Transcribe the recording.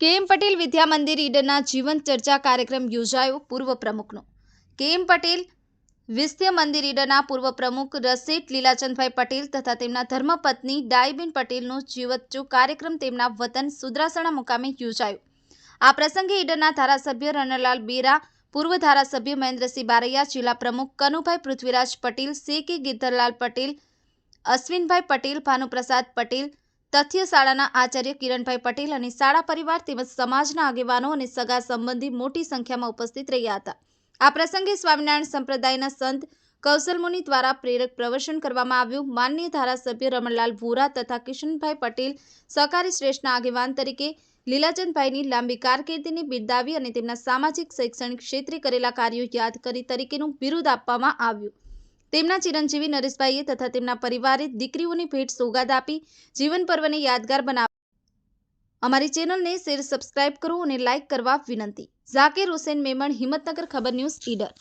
KM Patel Vidya Mandir ઈડરના જીવન ચર્ચા કાર્યક્રમ યોજાયો પૂર્વ પ્રમુખનો. કેએમ પટેલ વિસ્ત્ય મંદિર ઈડરના પૂર્વ પ્રમુખ રસેટ લીલાચંદભાઈ પટેલ તથા તેમના ધર્મપત્ની ડાયબીન પટેલનો જીવતચો કાર્યક્રમ તેમના વતન સુદ્રાસણા મુકામે યોજાયો. આ પ્રસંગે ઈડરના ધારાસભ્ય રણલાલ બેરા, પૂર્વ ધારાસભ્ય મહેન્દ્રસિંહ બારૈયા, જિલ્લા પ્રમુખ કનુભાઈ પૃથ્વીરાજ પટેલ, સી કે ગિરધરલાલ પટેલ, અશ્વિનભાઈ પટેલ, ભાનુપ્રસાદ પટેલ તથ્ય શાળાના આચાર્ય કિરણભાઈ પટેલ અને શાળા પરિવાર તેમજ સમાજના આગેવાનો અને સગા સંબંધી મોટી સંખ્યામાં ઉપસ્થિત રહ્યા હતા. આ પ્રસંગે સ્વામિનારાયણ સંપ્રદાયના સંત કૌશલમુનિ દ્વારા પ્રેરક પ્રવચન કરવામાં આવ્યું. માનનીય ધારાસભ્ય રમણલાલ ભૂરા તથા કિશનભાઈ પટેલ, સહકારી શ્રેષ્ઠના આગેવાન તરીકે લીલાચંદભાઈની લાંબી કારકિર્દીને બિરદાવી અને તેમના સામાજિક, શૈક્ષણિક ક્ષેત્રે કરેલા કાર્યો યાદ કરી તરીકેનું બિરુદ આપવામાં આવ્યું. તેમના ચિરંજીવી નરેશભાઈએ તથા તેમના પરિવારે દીકરીઓની ભેટ સોગાદ આપી જીવન પર્વને યાદગાર બનાવ અમારી ચેનલને શેર સબસ્ક્રાઇબ કરો અને લાઇક કરવા વિનંતી. ઝાકિર હુસેન મેમણ, હિંમતનગર ખબર ન્યૂઝ, ઈડર.